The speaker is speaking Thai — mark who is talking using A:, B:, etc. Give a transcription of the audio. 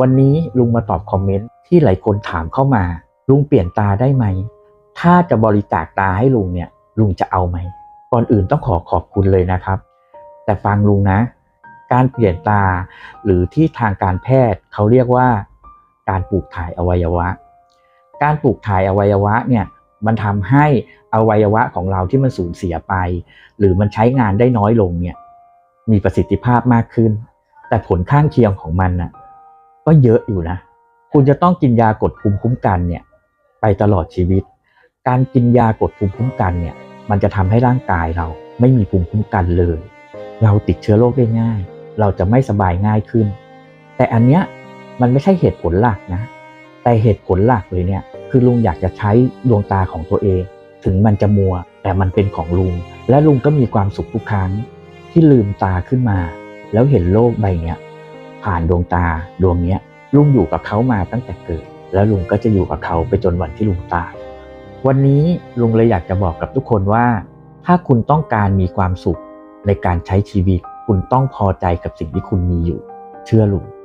A: วันนี้ลุงมาตอบคอมเมนต์ที่หลายคนถามเข้ามา ลุงเปลี่ยนตาได้ไหม ถ้าจะบริจาคตาให้ลุงเนี่ย ลุงจะเอาไหม ก่อนอื่นต้องขอขอบคุณเลยนะครับ แต่ฟังลุงนะ การเปลี่ยนตา หรือที่ทางการแพทย์เขาเรียกว่า การปลูกถ่ายอวัยวะ การปลูกถ่ายอวัยวะเนี่ยมันทำให้อวัยวะของเราที่มันสูญเสียไป หรือมันใช้งานได้น้อยลงเนี่ยมีประสิทธิภาพมากขึ้น แต่ผลข้างเคียงของมันน่ะ ก็เยอะอยู่นะ คุณจะต้องกินยากดภูมิคุ้มกันเนี่ยไปตลอดชีวิต การกินยากดภูมิคุ้มกันเนี่ยมันจะทำให้ร่างกายเราไม่มีภูมิคุ้มกันเลย เราติดเชื้อโรคได้ง่าย เราจะไม่สบายง่ายขึ้น แต่อันเนี้ยมันไม่ใช่เหตุผลหลักนะ แต่เหตุผลหลักเลยเนี่ยคือลุงอยากจะใช้ดวงตาของตัวเอง ถึงมันจะมัว แต่มันเป็นของลุง และลุงก็มีความสุขทุกครั้ง ที่ลืมตาขึ้นมา แล้วเห็นโลกใบเนี้ย ผ่านดวงตาดวงนี้ลุงอยู่กับเขามาตั้งแต่เกิด แล้วลุงก็จะอยู่กับเขาไปจนวันที่ลุงตาย วันนี้ลุงเลยอยากจะบอกกับทุกคนว่า ถ้าคุณต้องการมีความสุขในการใช้ชีวิต คุณต้องพอใจกับสิ่งที่คุณมีอยู่ เชื่อลุง